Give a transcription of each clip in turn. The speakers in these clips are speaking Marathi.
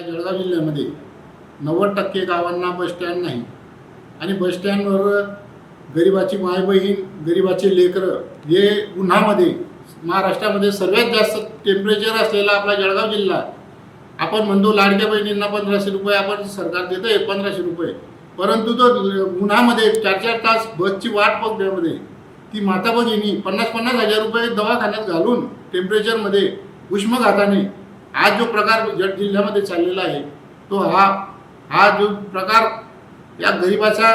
जळगाव जिल्ह्यामध्ये नव्वद टक्के गावांना बसस्टँड नाही. आणि बसस्टँडवर गरिबाची मायबहीण गरिबाचे लेकरं हे उन्हामध्ये महाराष्ट्रामध्ये सर्वात जास्त टेम्परेचर असलेला आपला जळगाव जिल्हा आपण म्हणतो लाडक्या बहिणींना पंधराशे रुपये आपण सरकार देतं आहे पंधराशे रुपये. परंतु तो उन्हामध्ये चार चार तास बसची वाट बघण्यामध्ये ती माता भगिनी पन्नास पन्नास हजार रुपये दवाखान्यात घालून टेम्परेचरमध्ये उष्मघाताने आज जो प्रकार जड जिल्ह्यामध्ये चाललेला आहे तो हा हा जो प्रकार या गरिबाचा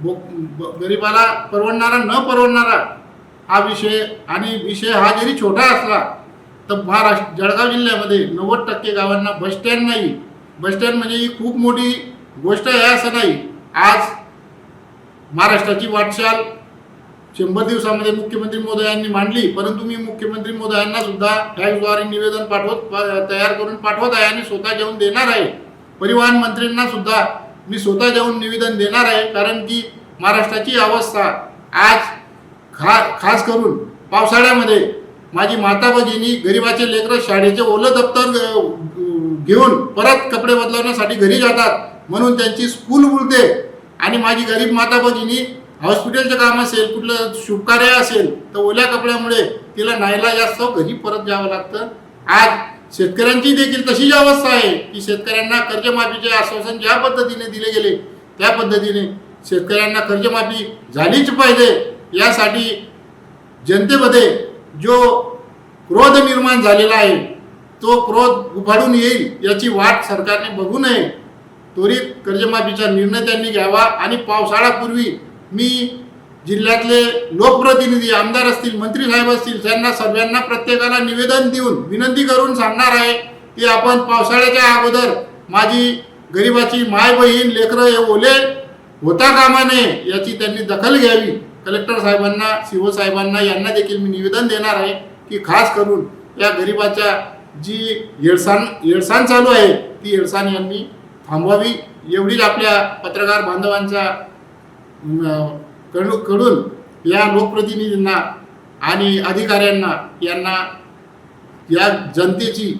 बो- गरिबाला परवडणारा न परवडणारा हा विषय आणि विषय हा जरी छोटा असला तर महाराष्ट्र जळगाव जिल्ह्यामध्ये नव्वद टक्के गावांना बसस्टँड नाही. बसस्टँड म्हणजे ही खूप मोठी गोष्ट आहे असं नाही. आज महाराष्ट्राची वाटचाल शंभर दिवसामध्ये मुख्यमंत्री मोदयांनी मांडली परंतु मी मुख्यमंत्री मोदयांना सुद्धा फॅक्सद्वारे निवेदन पाठवत तयार करून पाठवत आहे आणि स्वतः जाऊन देणार आहे. परिवहन मंत्र्यांना सुद्धा मी स्वतः जाऊन निवेदन देणार आहे कारण की महाराष्ट्राची अवस्था आज खा खास करून पावसाळ्यामध्ये माझी माता भगिनी गरिबाचे लेकरं शाळेचे ओलं दप्तर घेऊन परत कपडे बदलवण्यासाठी घरी जातात म्हणून त्यांची स्कूल उलते आणि माझी गरीब माता भगिनी हॉस्पिटलचं काम असेल कुठलं शुभकार्य असेल तर ओल्या कपड्यामुळे तिला नाहीला जास्त घरी परत जावं लागतं. आज शेतकऱ्यांची देखील तशीच अवस्था आहे की शेतकऱ्यांना कर्जमाफीचे आश्वासन ज्या पद्धतीने दिले गेले त्या पद्धतीने शेतकऱ्यांना कर्जमाफी झालीच पाहिजे. यासाठी जनतेमध्ये जो क्रोध निर्माण झालेला आहे तो क्रोध उफाडून येईल याची वाट सरकारने बघू नये. त्वरित कर्जमाफीचा निर्णय त्यांनी घ्यावा आणि पावसाळ्यापूर्वी मी जिल्ह्यातले लोकप्रतिनिधी आमदार असतील मंत्री साहेब असतील त्यांना सर्वांना प्रत्येकाला निवेदन देऊन विनंती करून सांगणार आहे की आपण पावसाळ्याच्या अगोदर माझी गरिबाची माय बहीण लेकरं हे ओले होता कामा नये याची त्यांनी दखल घ्यावी. कलेक्टर साहेबांना सी साहेबांना यांना देखील मी निवेदन देणार आहे की खास करून या गरिबाच्या जी येळसाण येळसाण चालू आहे ती येळसाण यांनी थांबवावी. एवढीच आपल्या पत्रकार बांधवांचा कडू- कडून या लोकप्रतिनिधींना आणि अधिकाऱ्यांना यांना या जनतेची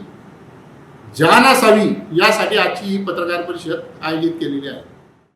जाण असावी यासाठी आजची ही पत्रकार परिषद आयोजित केलेली आहे.